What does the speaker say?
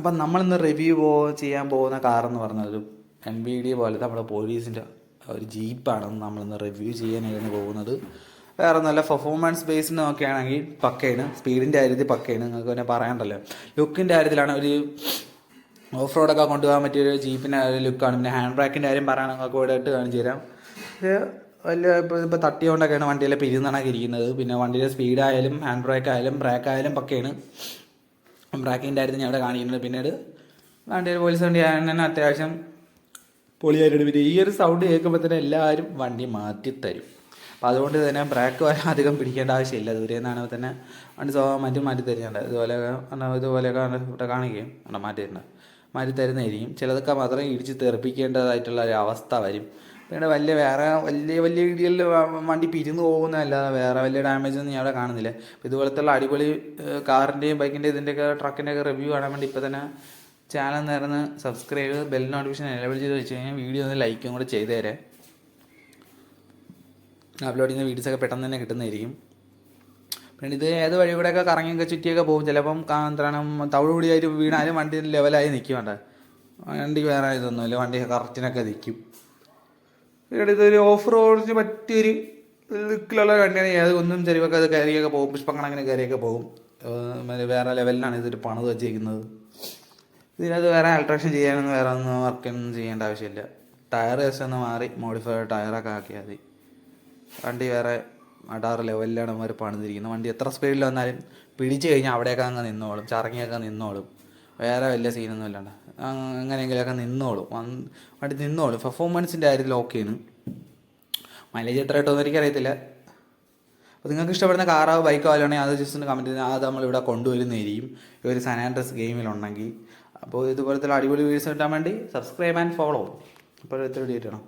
അപ്പം നമ്മളിന്ന് റിവ്യൂ പോ ചെയ്യാൻ പോകുന്ന കാർ എന്ന് പറഞ്ഞാൽ ഒരു എം വി ഡി പോലത്തെ നമ്മുടെ പോലീസിന്റെ ഒരു ജീപ്പാണ് നമ്മളിന്ന് റിവ്യൂ ചെയ്യാനായിരുന്നു പോകുന്നത്. വേറെ നല്ല പെർഫോമൻസ് ബേസ്ഡ് നോക്കുകയാണെങ്കിൽ പക്കയാണ്. സ്പീഡിന്റെ കാര്യത്തിൽ പക്കയാണ്. നിങ്ങൾക്ക് പിന്നെ പറയണ്ടല്ലോ. ലുക്കിന്റെ കാര്യത്തിലാണ് ഒരു ഓഫ് റോഡൊക്കെ കൊണ്ടുപോകാൻ പറ്റിയ ഒരു ജീപ്പിന്റെ ഒരു ലുക്കാണ് പിന്നെ ഹാൻഡ് ബ്രാക്കിന്റെ കാര്യം പറയുകയാണെങ്കിൽ നിങ്ങൾക്ക് ഇവിടെ ഇട്ട് കാണിച്ചു തരാം. വലിയ ഇപ്പോൾ ഇപ്പോൾ തട്ടിയോണ്ടൊക്കെയാണ് വണ്ടിയിലെ പിരിന്നണക്ക് ഇരിക്കുന്നത്. പിന്നെ വണ്ടിയുടെ സ്പീഡായാലും ഹാൻഡ് ബ്രേക്ക് ആയാലും ബ്രേക്ക് ആയാലും പക്കയാണ്. ബ്രേക്കിന്റെ ആയിരുന്നു ഞാൻ അവിടെ കാണിക്കുന്നത്. പിന്നീട് വണ്ടിയിൽ പോലീസ് വണ്ടി തന്നെ അത്യാവശ്യം പൊളിയായിട്ട് പിന്നെ ഈ ഒരു സൗണ്ട് കേൾക്കുമ്പോൾ തന്നെ എല്ലാവരും വണ്ടി മാറ്റി തരും അപ്പം അതുകൊണ്ട് തന്നെ ബ്രേക്ക് അധികം പിടിക്കേണ്ട ആവശ്യമില്ല. ദൂരെ നിന്നാണ് തന്നെ വണ്ടി സ്വഭാവം മാറ്റി മാറ്റി തരുന്നുണ്ട് ഇതുപോലെ ഇതുപോലെയൊക്കെ ഇവിടെ കാണിക്കുകയും അവിടെ മാറ്റി തരുന്നത്. മാറ്റി തരുന്നതായിരിക്കും. ചിലതൊക്കെ മാത്രം ഇടിച്ച് തെറിപ്പിക്കേണ്ടതായിട്ടുള്ള ഒരു അവസ്ഥ വരും. പിന്നെ വലിയ വേറെ വലിയ വലിയ രീതിയിൽ വണ്ടി പിരിന്ന് പോകുന്നതല്ലാതെ വേറെ വലിയ ഡാമേജ് ഒന്നും ഞാൻ അവിടെ കാണുന്നില്ല. ഇതുപോലത്തുള്ള അടിപൊളി കാറിന്റെയും ബൈക്കിന്റെയും ഇതിന്റെയൊക്കെ ട്രക്കിന്റെയൊക്കെ റിവ്യൂ കാണാൻ വേണ്ടി ഇപ്പോൾ തന്നെ ചാനൽ നേർന്ന് സബ്സ്ക്രൈബ് ബെൽ നോട്ടിഫിക്കേഷൻ എനേബിൾ ചെയ്ത് വെച്ച് കഴിഞ്ഞാൽ വീഡിയോ ഒന്ന് ലൈക്കും കൂടെ ചെയ്തു തരാം. അപ്ലോഡ് ചെയ്യുന്ന വീഡിയോസൊക്കെ പെട്ടെന്ന് തന്നെ കിട്ടുന്നതായിരിക്കും. പിന്നെ ഇത് ഏത് വഴി കൂടെയൊക്കെ കറങ്ങിയൊക്കെ ചുറ്റിയൊക്കെ പോകും. ചിലപ്പം എന്താണ് തവിടുകൂടിയായിട്ട് വീണാലും വണ്ടി ലെവലായി നിൽക്കും വേണ്ട വണ്ടി വേറെ ഇതൊന്നുമില്ല. വണ്ടി കറക്റ്റിനൊക്കെ നിൽക്കും ഇതൊരു ഓഫ് റോഡിന് പറ്റിയൊരു ലുക്കിലുള്ള വണ്ടിയാണ്. ഏത് ഒന്നും ചെരുവൊക്കെ അത് കയറിയൊക്കെ പോകും. പുഷ്പങ്ങൾ അങ്ങനെ കയറിയൊക്കെ പോകും. വേറെ ലെവലിലാണ് ഇതൊരു പണിത് വെച്ചിരിക്കുന്നത്. ഇതിനകത്ത് വേറെ അൾട്രേഷൻ ചെയ്യാനൊന്നും വേറെ ഒന്നും വർക്കൊന്നും ചെയ്യേണ്ട ആവശ്യമില്ല. ടയർ ജസ്റ്റ് ഒന്ന് മാറി മോഡിഫൈഡ് ടയറൊക്കെ ആക്കിയാൽ മതി. വണ്ടി വേറെ അടാറ് ലെവലിലാണ് അവർ പണിതിരിക്കുന്നത്. വണ്ടി എത്ര സ്പീഡിൽ വന്നാലും പിടിച്ചു കഴിഞ്ഞാൽ അവിടെയൊക്കെ അങ്ങ് നിന്നോളും. ചറങ്ങിയൊക്കെ നിന്നോളും. വേറെ വലിയ സീനൊന്നും ഇല്ലാണ്ട് എങ്ങനെയെങ്കിലുമൊക്കെ നിന്നോളും. വണ്ടി നിന്നോളും. പെർഫോമൻസിന്റെ കാര്യത്തിൽ ഓക്കെയാണ് മൈലേജ് എത്ര കിട്ടുമെന്ന് എനിക്കറിയത്തില്ല. അപ്പോൾ നിങ്ങൾക്ക് ഇഷ്ടപ്പെടുന്ന കാറോ ബൈക്കോ ആണെങ്കിൽ അത് ജസ്റ്റ് ഒന്ന് കമന്റ് ചെയ്താൽ അത് നമ്മളിവിടെ കൊണ്ടുവരുന്നതായിരിക്കും. ഈ ഒരു സനാൻഡ്രസ് ഗെയിമിലുണ്ടെങ്കിൽ അപ്പോൾ ഇതുപോലത്തെ അടിപൊളി വീഡിയോസ് കിട്ടാൻ വേണ്ടി സബ്സ്ക്രൈബ് ആൻഡ് ഫോളോ ഇപ്പോൾ എത്ര വീഡിയോ കിട്ടണം